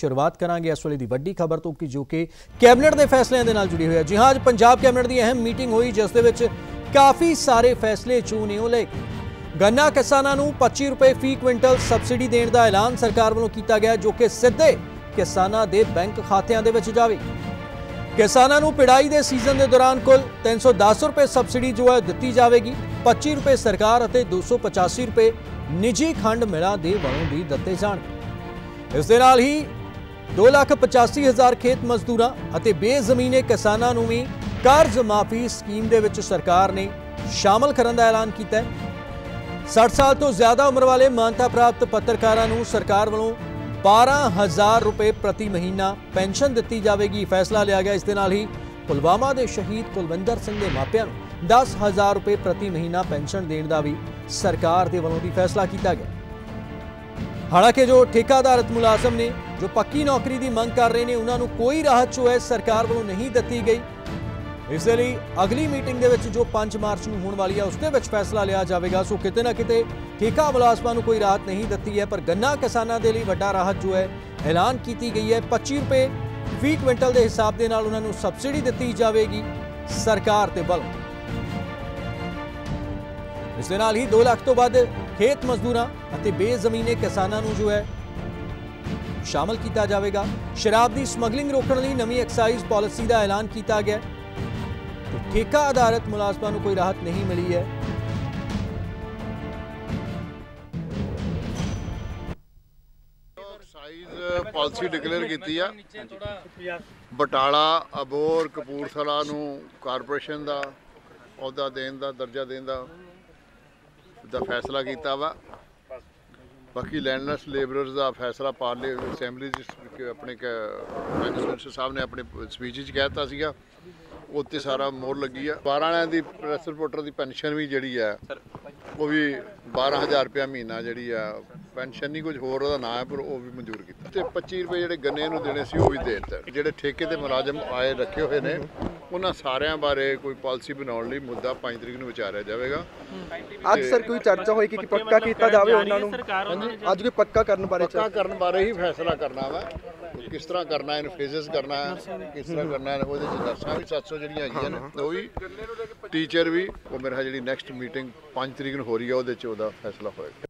ਸ਼ੁਰੂਆਤ ਕਰਾਂਗੇ ਇਸ ਵੇਲੇ ਦੀ ਵੱਡੀ ਖਬਰ ਤੋਂ, ਕਿ ਜੋ ਕਿ ਕੈਬਨਿਟ ਦੇ ਫੈਸਲਿਆਂ ਦੇ ਨਾਲ ਜੁੜੀ ਹੋਈ ਹੈ। ਜੀ ਹਾਂ, ਅੱਜ ਪੰਜਾਬ ਕੈਬਨਿਟ ਦੀ ਅਹਿਮ ਮੀਟਿੰਗ ਹੋਈ, ਜਿਸ ਦੇ ਵਿੱਚ ਕਾਫੀ ਸਾਰੇ ਫੈਸਲੇ ਚੂਨੇ ਉਹ ਲਏ ਗੰਨਾ ਕਿਸਾਨਾਂ ਨੂੰ 25 ਰੁਪਏ ਫੀ ਕੁਇੰਟਲ ਸਬਸਿਡੀ ਦੇਣ ਦਾ ਐਲਾਨ ਸਰਕਾਰ ਵੱਲੋਂ ਕੀਤਾ ਗਿਆ, ਜੋ ਕਿ ਸਿੱਧੇ ਕਿਸਾਨਾਂ ਦੇ ਬੈਂਕ ਖਾਤਿਆਂ ਦੇ ਵਿੱਚ ਜਾਵੇ। ਕਿਸਾਨਾਂ ਨੂੰ ਪਿੜਾਈ ਦੇ ਸੀਜ਼ਨ ਦੇ ਦੌਰਾਨ ਕੁੱਲ 310 ਰੁਪਏ ਸਬਸਿਡੀ ਜੋ ਹੈ ਦਿੱਤੀ ਜਾਵੇਗੀ। 25 ਰੁਪਏ ਸਰਕਾਰ ਅਤੇ 285 ਰੁਪਏ ਨਿੱਜੀ ਖੰਡ ਮਿਲਾਂ ਦੇ ਵੱਲੋਂ ਵੀ ਦਿੱਤੇ ਜਾਣਗੇ। ਇਸ ਦੇ ਨਾਲ ਹੀ 285000 ਖੇਤ ਮਜ਼ਦੂਰਾਂ ਅਤੇ ਬੇਜ਼ਮੀਨੇ ਕਿਸਾਨਾਂ ਨੂੰ ਵੀ ਕਰਜ਼ ਮਾਫੀ ਸਕੀਮ ਦੇ ਵਿੱਚ ਸਰਕਾਰ ਨੇ ਸ਼ਾਮਲ ਕਰਨ ਦਾ ਐਲਾਨ ਕੀਤਾ ਹੈ। 60 ਸਾਲ ਤੋਂ ਜ਼ਿਆਦਾ ਉਮਰ ਵਾਲੇ ਮਾਨਤਾ ਪ੍ਰਾਪਤ ਪੱਤਰਕਾਰਾਂ ਨੂੰ ਸਰਕਾਰ ਵੱਲੋਂ 12000 ਰੁਪਏ ਪ੍ਰਤੀ ਮਹੀਨਾ ਪੈਨਸ਼ਨ ਦਿੱਤੀ ਜਾਵੇਗੀ। ਫੈਸਲਾ ਲਿਆ ਗਿਆ। ਇਸ ਦੇ ਨਾਲ ਹੀ ਪੁਲਵਾਮਾ ਦੇ ਸ਼ਹੀਦ ਕੁਲਵਿੰਦਰ ਸਿੰਘ ਦੇ ਮਾਪਿਆਂ ਨੂੰ 10000 ਰੁਪਏ ਪ੍ਰਤੀ ਮਹੀਨਾ ਪੈਨਸ਼ਨ ਦੇਣ ਦਾ ਵੀ ਸਰਕਾਰ ਦੇ ਵੱਲੋਂ ਦੀ ਫੈਸਲਾ ਕੀਤਾ ਗਿਆ। ਹਾਲਾਂਕਿ ਜੋ ਠੇਕਾਦਾਰਤ ਮੁਲਾਜ਼ਮ ਨੇ ਜੋ ਪੱਕੀ ਨੌਕਰੀ ਦੀ ਮੰਗ ਕਰ ਰਹੇ ਨੇ, ਉਹਨਾਂ ਨੂੰ ਕੋਈ ਰਾਹਤ ਜੋ ਹੈ ਸਰਕਾਰ ਵੱਲੋਂ ਨਹੀਂ ਦਿੱਤੀ ਗਈ। ਇਸ ਦੇ ਲਈ ਅਗਲੀ ਮੀਟਿੰਗ ਦੇ ਵਿੱਚ ਜੋ 5 ਮਾਰਚ ਨੂੰ ਹੋਣ ਵਾਲੀ ਹੈ ਉਸ ਦੇ ਵਿੱਚ ਫੈਸਲਾ ਲਿਆ ਜਾਵੇਗਾ। ਸੋ ਕਿਤੇ ਨਾ ਕਿਤੇ ਠੇਕਾ ਮੁਲਾਜ਼ਮਾਂ ਨੂੰ ਕੋਈ ਰਾਹਤ ਨਹੀਂ ਦਿੱਤੀ ਹੈ, ਪਰ ਗੰਨਾ ਕਿਸਾਨਾਂ ਦੇ ਲਈ ਵੱਡਾ ਰਾਹਤ ਜੋ ਹੈ, ਐਲਾਨ ਕੀਤੀ ਗਈ ਹੈ। 25 ਰੁਪਏ ਫੀ ਕੁਇੰਟਲ ਦੇ ਹਿਸਾਬ ਦੇ ਨਾਲ ਉਹਨਾਂ ਨੂੰ ਸਬਸਿਡੀ ਦਿੱਤੀ ਜਾਵੇਗੀ ਸਰਕਾਰ ਦੇ ਵੱਲੋਂ। ਇਸ ਦੇ ਨਾਲ ਹੀ 2 ਲੱਖ ਤੋਂ ਵੱਧ ਖੇਤ ਮਜ਼ਦੂਰਾਂ ਅਤੇ ਬੇਜ਼ਮੀਨੇ ਕਿਸਾਨਾਂ ਨੂੰ ਜੋ ਹੈ ਸ਼ਾਮਲ ਕੀਤਾ ਜਾਵੇਗਾ। ਸ਼ਰਾਬ ਦੀ ਸਮਗਲਿੰਗ ਰੋਕਣ ਲਈ ਨਵੀਂ ਐਕਸਾਈਜ਼ ਪਾਲਿਸੀ ਦਾ ਐਲਾਨ ਕੀਤਾ ਗਿਆ। ਠੇਕਾ ਆਧਾਰਿਤ ਮੁਲਾਜ਼ਮਾਂ ਨੂੰ ਕੋਈ ਰਾਹਤ ਨਹੀਂ ਮਿਲੀ ਹੈ। ਪਾਲਿਸੀ ਡਿਕਲੇਅਰ ਕੀਤੀ ਆ। ਬਟਾਲਾ ਅਬੋਰ ਕਪੂਰਥਲਾ ਨੂੰ ਕਾਰਪੋਰੇਸ਼ਨ ਦਾ ਅਹੁਦਾ ਦੇਣ ਦਾ, ਦਰਜਾ ਦੇਣ ਦਾ ਦਾ ਫੈਸਲਾ ਕੀਤਾ ਵਾ। ਬਾਕੀ ਲੈਂਡਲੈਸ ਲੇਬਰਰਸ ਦਾ ਫੈਸਲਾ ਪਾਰਲੇ ਅਸੈਂਬਲੀ ਚ ਆਪਣੇ ਪ੍ਰਾਈਮ ਮਿਨਿਸਟਰ ਸਾਹਿਬ ਨੇ ਆਪਣੇ ਸਪੀਚ ਵਿੱਚ ਕਹਿਤਾ ਸੀਗਾ ਉੱਤੇ ਸਾਰਾ ਮੋਹਰ ਲੱਗੀ ਆ। 12 ਵਾਲਿਆਂ ਦੀ ਪ੍ਰੈਸ ਰਿਪੋਰਟਰ ਦੀ ਪੈਨਸ਼ਨ ਵੀ ਜਿਹੜੀ ਆ, ਉਹ ਵੀ 12000 ਰੁਪਇਆ ਮਹੀਨਾ ਜਿਹੜੀ ਆ ਪੈਨਸ਼ਨ ਨਹੀਂ ਕੁਝ ਹੋਰ ਉਹਦਾ ਨਾਂ ਹੈ, ਪਰ ਉਹ ਵੀ ਮਨਜ਼ੂਰ ਕੀਤਾ। ਤੇ 25 ਰੁਪਏ ਜਿਹੜੇ ਗੰਨੇ ਨੂੰ ਦੇਣੇ ਸੀ, ਉਹ ਵੀ ਦੇ ਦਿੱਤੇ। ਜਿਹੜੇ ਠੇਕੇ ਤੇ ਮੁਲਾਜ਼ਮ ਆਏ, ਰੱਖੇ ਹੋਏ ਨੇ ਉਹਨਾਂ ਸਾਰਿਆਂ ਬਾਰੇ ਕੋਈ ਪਾਲਿਸੀ ਬਣਾਉਣ ਲਈ ਮੁੱਦਾ 5 ਤਰੀਕ ਨੂੰ ਵਿਚਾਰਿਆ ਜਾਵੇਗਾ। ਅੱਜ ਸਰ ਕੋਈ ਚਰਚਾ ਹੋਈ ਕਿ ਪੱਕਾ ਕੀਤਾ ਜਾਵੇ ਉਹਨਾਂ ਨੂੰ? ਅੱਜ ਕੋਈ ਪੱਕਾ ਕਰਨ ਬਾਰੇ ਪੱਕਾ ਕਰਨ ਬਾਰੇ ਹੀ ਫੈਸਲਾ ਕਰਨਾ ਵਾ। ਕਿਸ ਤਰ੍ਹਾਂ ਕਰਨਾ ਇਹਨੂੰ ਫੇਜ਼ਸ ਕਰਨਾ ਹੈ ਕਿਸ ਤਰ੍ਹਾਂ ਕਰਨਾ ਹੈ ਉਹਦੇ ਚ ਨਰਸਾਂ ਵੀ 700 ਜਿਹੜੀਆਂ ਹੈਗੀਆਂ ਨੇ ਉਹ ਵੀ ਟੀਚਰ ਵੀ ਉਹ ਮੇਰਾ ਜਿਹੜੀ ਨੈਕਸਟ ਮੀਟਿੰਗ 5 ਤਰੀਕ ਨੂੰ ਹੋ ਰਹੀ ਹੈ ਉਹਦੇ ਚ ਉਹਦਾ ਫੈਸਲਾ ਹੋਏਗਾ।